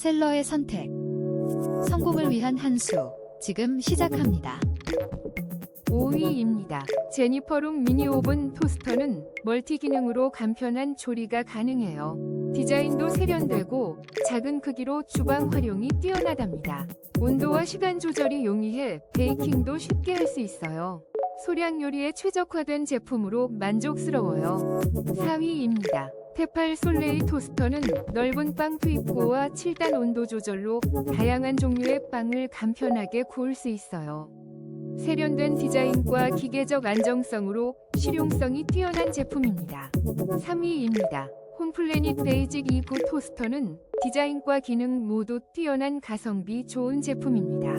셀러의 선택. 성공을 위한 한 수. 지금 시작합니다. 5위입니다. 제니퍼룩 미니 오븐 토스터는 멀티 기능으로 간편한 조리가 가능해요. 디자인도 세련되고 작은 크기로 주방 활용이 뛰어나답니다. 온도와 시간 조절이 용이해 베이킹도 쉽게 할 수 있어요. 소량 요리에 최적화된 제품으로 만족스러워요. 4위입니다. 테팔 솔레이 토스터는 넓은 빵 투입구와 7단 온도 조절로 다양한 종류의 빵을 간편하게 구울 수 있어요. 세련된 디자인과 기계적 안정성으로 실용성이 뛰어난 제품입니다. 3위입니다. 홈플래닛 베이직 2구 토스터는 디자인과 기능 모두 뛰어난 가성비 좋은 제품입니다.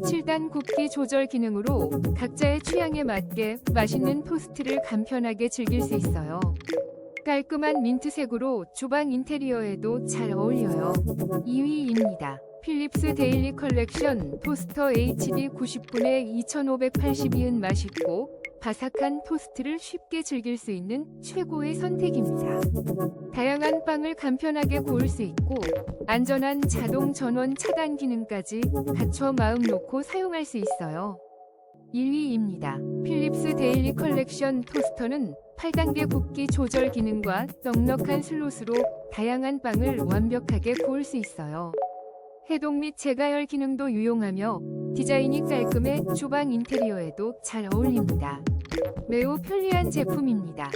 7단 굽기 조절 기능으로 각자의 취향에 맞게 맛있는 토스트를 간편하게 즐길 수 있어요. 깔끔한 민트색으로 주방 인테리어에도 잘 어울려요. 2위입니다. 필립스 데일리 컬렉션 토스터 HD 90분에 2582은 맛있고 바삭한 토스트를 쉽게 즐길 수 있는 최고의 선택입니다. 다양한 빵을 간편하게 구울 수 있고 안전한 자동 전원 차단 기능까지 갖춰 마음 놓고 사용할 수 있어요. 1위입니다. 필립스 데일리 컬렉션 토스터는 8단계 굽기 조절 기능과 넉넉한 슬롯으로 다양한 빵을 완벽하게 구울 수 있어요. 해동 및 재가열 기능도 유용하며 디자인이 깔끔해 주방 인테리어에도 잘 어울립니다. 매우 편리한 제품입니다.